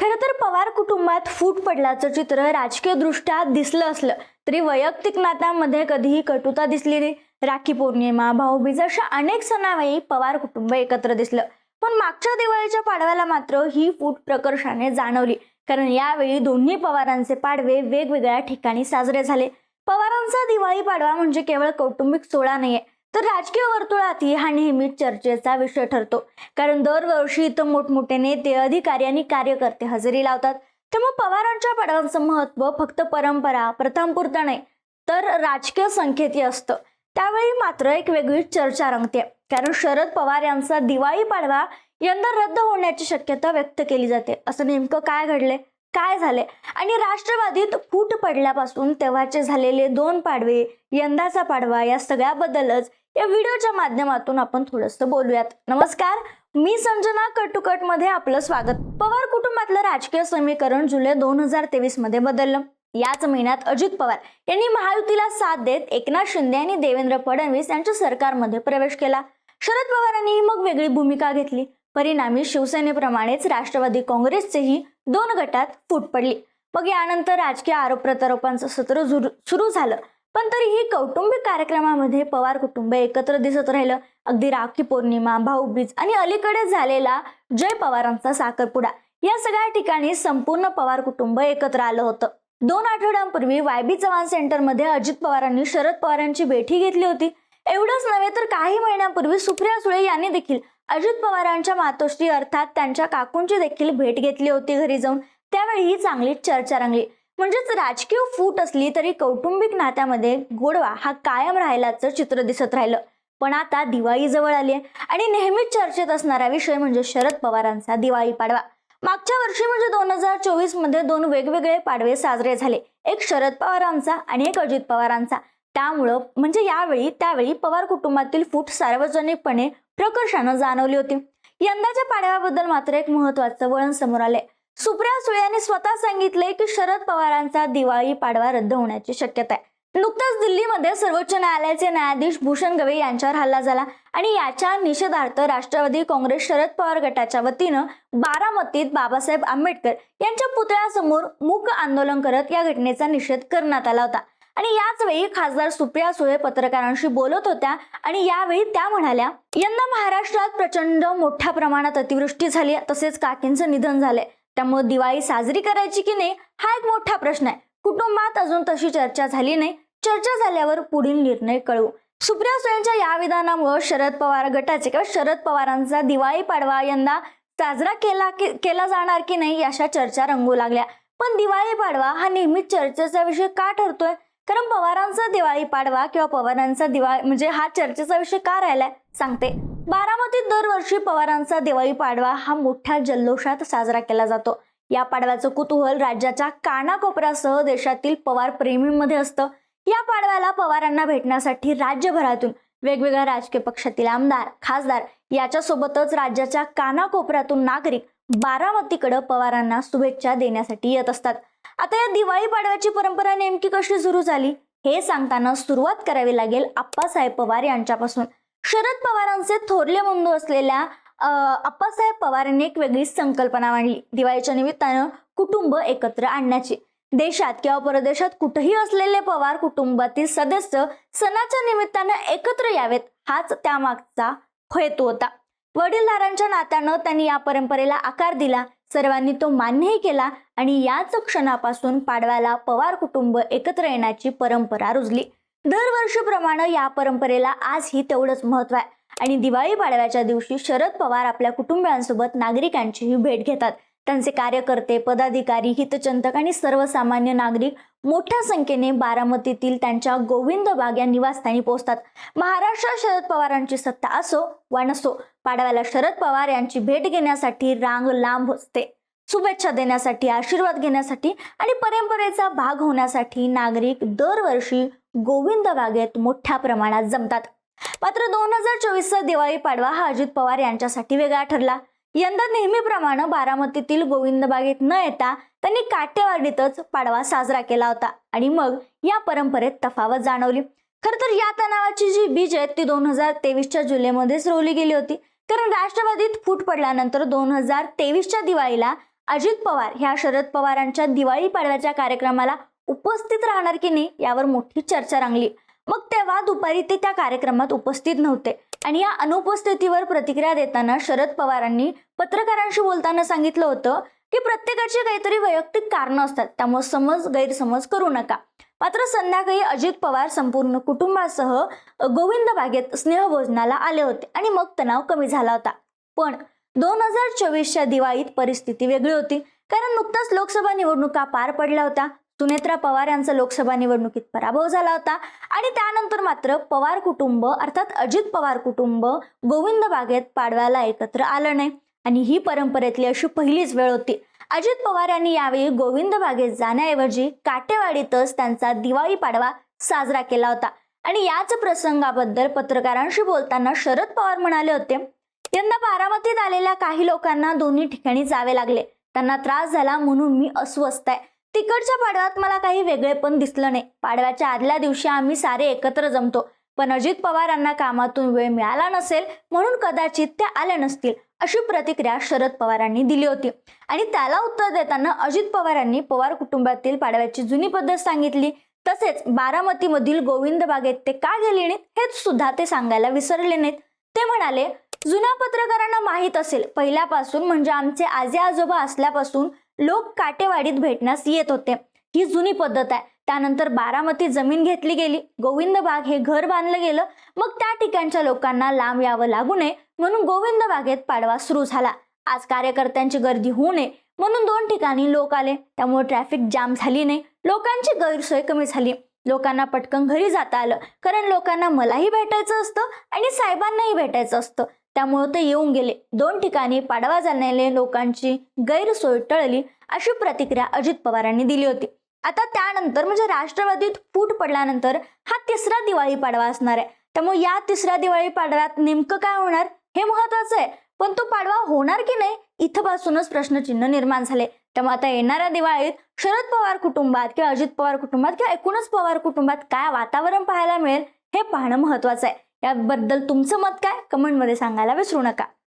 खरं तर पवार कुटुंबात फूट पडल्याचं चित्र राजकीयदृष्ट्या दिसलं असलं तरी वैयक्तिक नात्यामध्ये कधीही कटुता दिसली नाही. राखी पौर्णिमा भाऊबीज अशा अनेक सणावेळी पवार कुटुंब एकत्र दिसलं. पण मागच्या दिवाळीच्या पाडव्याला मात्र ही फूट प्रकर्षाने जाणवली. कारण यावेळी दोन्ही पवारांचे पाडवे वेगवेगळ्या ठिकाणी साजरे झाले. पवारांचा दिवाळी पाडवा म्हणजे केवळ कौटुंबिक सोहळा नाहीये. तर राजकीय वर्तुळातही हा नेहमीच चर्चेचा विषय ठरतो. कारण दरवर्षी इथं मोठमोठे नेते अधिकारी आणि कार्यकर्ते हजेरी लावतात. त्यामुळे पवारांच्या पाडव्यांचं महत्त्व फक्त परंपरा प्रथमपुरतं नाही तर राजकीय संकेतही असतं. त्यावेळी मात्र एक वेगळीच चर्चा रंगते. कारण शरद पवार यांचा दिवाळी पाडवा यंदा रद्द होण्याची शक्यता व्यक्त केली जाते. असं नेमकं काय घडले काय झाले आणि राष्ट्रवादीत फूट पडल्यापासून तेव्हाचे झालेले दोन पाडवे यंदाचा पाडवा या सगळ्याबद्दलच या व्हिडिओच्या माध्यमातून आपण थोडंसं बोलूयात. नमस्कार मी संजना कटुकटमध्ये आपलं स्वागत. पवार कुटुंबातलं राजकीय समीकरण जुलै दोन हजार तेवीसमध्ये बदललं. याच महिन्यात अजित पवार यांनी महायुतीला साथ देत एकनाथ शिंदे आणि देवेंद्र फडणवीस यांच्या सरकारमध्ये प्रवेश केला. शरद पवारांनीही मग वेगळी भूमिका घेतली. परिणामी शिवसेनेप्रमाणेच राष्ट्रवादी काँग्रेसचेही दोन गटात फूट पडली. मग यानंतर राजकीय आरोप प्रत्यारोपांचं सत्र सुरू झालं. पण तरीही कौटुंबिक कार्यक्रमामध्ये पवार कुटुंब एकत्र दिसत राहिलं. अगदी राखी पौर्णिमा भाऊबीज आणि अलीकडे झालेला जय पवारांचा साखरपुडा. या सगळ्या ठिकाणी संपूर्ण पवार कुटुंब एकत्र आलं होतं. दोन आठवड्यांपूर्वी वायबी चव्हाण सेंटरमध्ये अजित पवारांनी शरद पवारांची भेटी घेतली होती. एवढंच नव्हे तर काही महिन्यांपूर्वी सुप्रिया सुळे यांनी देखील अजित पवारांच्या मातोश्री अर्थात त्यांच्या काकूंची देखील भेट घेतली होती घरी जाऊन. त्यावेळी ही चांगली चर्चा रंगली. म्हणजेच राजकीय फूट असली तरी कौटुंबिक नात्यामध्ये गोडवा हा कायम राहिल्याचं चित्र दिसत राहिलं. पण आता दिवाळी जवळ आली आहे आणि नेहमीच चर्चेत असणारा विषय म्हणजे शरद पवारांचा दिवाळी पाडवा. मागच्या वर्षी म्हणजे दोन हजार चोवीसमध्ये दोन वेगवेगळे पाडवे साजरे झाले. एक शरद पवारांचा आणि एक अजित पवारांचा. त्यामुळं म्हणजे यावेळी त्यावेळी पवार कुटुंबातील फूट सार्वजनिकपणे प्रकर्षानं जाणवली होती. यंदाच्या पाडव्याबद्दल मात्र एक महत्वाचं वळण समोर आले सुप्रिया सुळे यांनी स्वतः सांगितले की शरद पवारांचा दिवाळी पाडवा रद्द होण्याची शक्यता आहे. नुकताच दिल्लीमध्ये सर्वोच्च न्यायालयाचे न्यायाधीश भूषण गवई यांच्यावर हल्ला झाला आणि याच्या निषेधार्थ राष्ट्रवादी काँग्रेस शरद पवार गटाच्या वतीनं बारामतीत बाबासाहेब आंबेडकर यांच्या पुतळ्यासमोर मूक आंदोलन करत या घटनेचा निषेध करण्यात आला होता. आणि याच वेळी खासदार सुप्रिया सुळे पत्रकारांशी बोलत होत्या आणि यावेळी त्या म्हणाल्या यंदा महाराष्ट्रात प्रचंड मोठ्या प्रमाणात अतिवृष्टी झाली तसेच काकींचं निधन झालंय. त्यामुळे दिवाळी साजरी करायची की नाही हा एक मोठा प्रश्न आहे. कुटुंबात अजून तशी चर्चा झाली नाही. चर्चा झाल्यावर पुढील निर्णय कळवू. सुप्रिया सुळेंच्या या विधानामुळे शरद पवार गटाचे किंवा शरद पवारांचा दिवाळी पाडवा यंदा साजरा केला की केला जाणार की नाही अशा चर्चा रंगू लागल्या. पण दिवाळी पाडवा हा नेहमीच चर्चेचा विषय का ठरतोय? कारण पवारांचा दिवाळी पाडवा किंवा पवारांचा दिवाळी म्हणजे हा चर्चेचा विषय का राहिलाय? सांगते. बारामतीत दरवर्षी पवारांचा दिवाळी पाडवा हा मोठ्या जल्लोषात साजरा केला जातो. या पाडव्याचं कुतूहल राज्याच्या कानाकोपऱ्यासह देशातील पवार प्रेमींमध्ये असतं. या पाडव्याला पवारांना भेटण्यासाठी राज्यभरातून वेगवेगळ्या राजकीय पक्षातील आमदार खासदार याच्यासोबतच राज्याच्या कानाकोपऱ्यातून नागरिक बारामतीकडे पवारांना शुभेच्छा देण्यासाठी येत असतात. आता या दिवाळी पाडव्याची परंपरा नेमकी कशी सुरू झाली? हे सांगताना सुरुवात करावी लागेल आप्पासाहेब पवार यांच्यापासून. शरद पवारांचे थोरले बंधू असलेल्या अप्पासाहेब पवारांनी एक वेगळीच संकल्पना मांडली. दिवाळीच्या निमित्तानं कुटुंब एकत्र आणण्याची. देशात किंवा परदेशात कुठेही असलेले पवार कुटुंबातील सदस्य सणाच्या निमित्तानं एकत्र यावेत हाच त्यामागचा हेतू होता. वडीलधारांच्या नात्यानं त्यांनी या परंपरेला आकार दिला. सर्वांनी तो मान्यही केला आणि याच क्षणापासून पाडव्याला पवार कुटुंब एकत्र येण्याची परंपरा रुजली. दरवर्षीप्रमाणे या परंपरेला आजही तेवढंच महत्त्व आहे. आणि दिवाळी पाडव्याच्या दिवशी शरद पवार आपल्या कुटुंबियांसोबत नागरिकांचीही भेट घेतात. त्यांचे कार्यकर्ते पदाधिकारी हितचिंतक आणि सर्वसामान्य नागरिक मोठ्या संख्येने बारामतीतील त्यांच्या गोविंद बाग या निवासस्थानी पोहोचतात. महाराष्ट्रात शरद पवारांची सत्ता असो वा नसो पाडव्याला शरद पवार यांची भेट घेण्यासाठी रांग लांब असते. शुभेच्छा देण्यासाठी आशीर्वाद घेण्यासाठी आणि परंपरेचा भाग होण्यासाठी नागरिक दरवर्षी गोविंद बागेत मोठ्या प्रमाणात जमतात. मात्र दोन हजार चोवीसचा दिवाळी पाडवा हा अजित पवार यांच्यासाठी वेगळा ठरला. यंदा नेहमीप्रमाणे बारामतीतील गोविंद बागेत न येता त्यांनी काटेवाडीतच पाडवा साजरा केला होता आणि मग या परंपरेत तफावत जाणवली. खर तर या तणावाची जी बीज आहेत ती दोन हजार तेवीसच्या जुलैमध्येच रोवली गेली होती. कारण राष्ट्रवादीत फूट पडल्यानंतर दोन हजार तेवीसच्या दिवाळीला अजित पवार ह्या शरद पवारांच्या दिवाळी पाडव्याच्या कार्यक्रमाला उपस्थित राहणार की नाही यावर मोठी चर्चा रंगली. मग तेव्हा दुपारी ते त्या कार्यक्रमात उपस्थित नव्हते. आणि या अनुपस्थितीवर प्रतिक्रिया देताना शरद पवारांनी पत्रकारांशी बोलताना सांगितलं होतं की प्रत्येकाची काहीतरी वैयक्तिक कारणं असतात त्यामुळे समज गैरसमज करू नका. मात्र संध्याकाळी अजित पवार संपूर्ण कुटुंबासह गोविंद बागेत स्नेहभोजनाला आले होते आणि मग तणाव कमी झाला होता. पण दोन हजार चोवीसच्या दिवाळीत परिस्थिती वेगळी होती. कारण नुकताच लोकसभा निवडणुका पार पडल्या होत्या. सुनेत्रा पवार यांचा लोकसभा निवडणुकीत पराभव झाला होता. आणि त्यानंतर मात्र पवार कुटुंब अर्थात अजित पवार कुटुंब गोविंद बागेत पाडव्याला एकत्र आलं नाही. आणि ही परंपरेतली अशी पहिलीच वेळ होती. अजित पवार यांनी यावेळी गोविंद बागेत जाण्याऐवजी काटेवाडीतच त्यांचा दिवाळी पाडवा साजरा केला होता. आणि याच प्रसंगाबद्दल पत्रकारांशी बोलताना शरद पवार म्हणाले होते यंदा बारामतीत आलेल्या काही लोकांना दोन्ही ठिकाणी जावे लागले. त्यांना त्रास झाला म्हणून मी अस्वस्थ आहे. तिकडच्या पाडव्यात मला काही वेगळे पण दिसलं नाही. पाडव्याच्या आदल्या दिवशी आम्ही सारे एकत्र जमतो. पण अजित पवारांना कामातून वेळ मिळाला नसेल म्हणून कदाचित ते आले नसतील अशी प्रतिक्रिया शरद पवारांनी दिली होती. आणि त्याला उत्तर देताना अजित पवारांनी पवार कुटुंबातील पाडव्याची जुनी पद्धत सांगितली. तसेच बारामतीमधील गोविंद बागेत ते का गेले नाहीत हेच सुद्धा ते सांगायला विसरले नाहीत. ते म्हणाले जुन्या पत्रकारांना माहीत असेल पहिल्यापासून म्हणजे आमचे आजे आजोबा असल्यापासून लोक काटेवाडीत भेटण्यास येत होते. ही जुनी पद्धत आहे. त्यानंतर बारामती जमीन घेतली गेली. गोविंद बाग हे घर बांधलं गेलं. मग त्या ठिकाणच्या लोकांना लांब यावं लागू नये म्हणून गोविंद बागेत पाडवा सुरू झाला. आज कार्यकर्त्यांची गर्दी होऊ नये म्हणून दोन ठिकाणी लोक आले. त्यामुळे ट्रॅफिक जाम झाली नाही. लोकांची गैरसोय कमी झाली. लोकांना पटकन घरी जाता आलं. कारण लोकांना मलाही भेटायचं असतं आणि साहेबांनाही भेटायचं असतं. त्यामुळे ते येऊन गेले. दोन ठिकाणी पाडवा जाणारे लोकांची गैरसोय टळली अशी प्रतिक्रिया अजित पवारांनी दिली होती. आता त्यानंतर म्हणजे राष्ट्रवादीत फूट पडल्यानंतर हा तिसरा दिवाळी पाडवा असणार आहे. त्यामुळे या तिसऱ्या दिवाळी पाडव्यात नेमकं काय होणार हे महत्वाचं आहे. पण तो पाडवा होणार की नाही इथपासूनच प्रश्नचिन्ह निर्माण झाले. त्यामुळे आता येणाऱ्या दिवाळीत शरद पवार कुटुंबात किंवा अजित पवार कुटुंबात किंवा एकूणच पवार कुटुंबात काय वातावरण पाहायला मिळेल हे पाहणं महत्वाचं आहे. याबद्दल तुमचं मत काय? कमेंटमध्ये सांगायला विसरू नका.